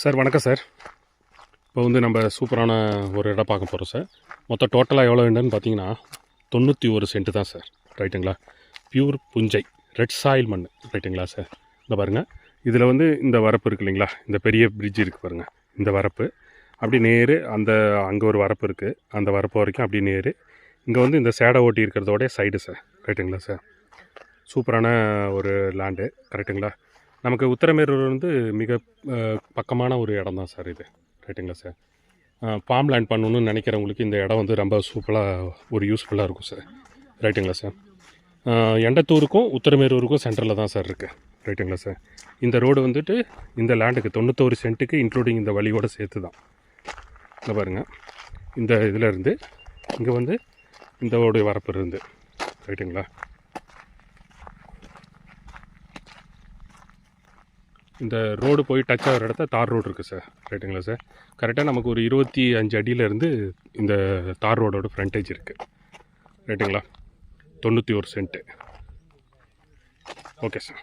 Sir வணக்கம் sir. இப்போ வந்து நம்ம சூப்பரான ஒரு இடம் பார்க்க போகிறோம் சார். மொத்தம் டோட்டலாக எவ்வளோ வேண்டும்னு பார்த்தீங்கன்னா தொண்ணூற்றி ஒரு சென்ட்டு தான் சார். ரைட்டுங்களா பியூர் புஞ்சை ரெட் சாயில் மண். ரைட்டுங்களா சார்? இந்த பாருங்கள் இதில் வந்து இந்த வரப்பு இருக்கு இல்லைங்களா? இந்த பெரிய பிரிட்ஜ் இருக்குது பாருங்கள் இந்த வரப்பு. அப்படி நேரு அந்த அங்கே ஒரு வரப்பு இருக்குது அந்த வரப்பு வரைக்கும் அப்படி நேரு. இங்கே வந்து இந்த சேடை ஓட்டி இருக்கிறதோட சைடு சார். ரைட்டுங்களா சார்? சூப்பரான ஒரு லேண்டு கரெக்டுங்களா நமக்கு உத்தரமேரூர் வந்து மிக பக்கமான ஒரு இடம் தான் சார் இது. ரைட்டுங்களா சார்? பாம் லேண்ட் பண்ணணும்னு நினைக்கிறவங்களுக்கு இந்த இடம் வந்து ரொம்ப சூப்பராக ஒரு யூஸ்ஃபுல்லாக இருக்கும் சார். ரைட்டுங்களா சார்? எண்டத்தூருக்கும் உத்தரமேரூருக்கும் சென்டரில் தான் சார் இருக்குது ரைட்டுங்களா சார்? இந்த ரோடு வந்துட்டு இந்த லேண்டுக்கு தொண்ணூத்தோரு சென்ட்டுக்கு இன்க்ளூடிங் இந்த வழியோட சேர்த்து தான் இல்லை பாருங்கள் இந்த இதில் இருந்து இங்கே வந்து இந்த ரோடு வரப்பு இருந்து. ரைட்டுங்களா? இந்த ரோடு போய் டச் ஆகிற இடத்த தார் ரோடு இருக்குது சார் ரைட்டுங்களா சார் கரெக்டாக நமக்கு ஒரு இருபத்தி அஞ்சு அடியிலேருந்து இந்த தார் ரோடோட ஃப்ரண்டேஜ் இருக்குது ரைட்டுங்களா தொண்ணூற்றி ஒரு சென்ட்டு ஓகே சார்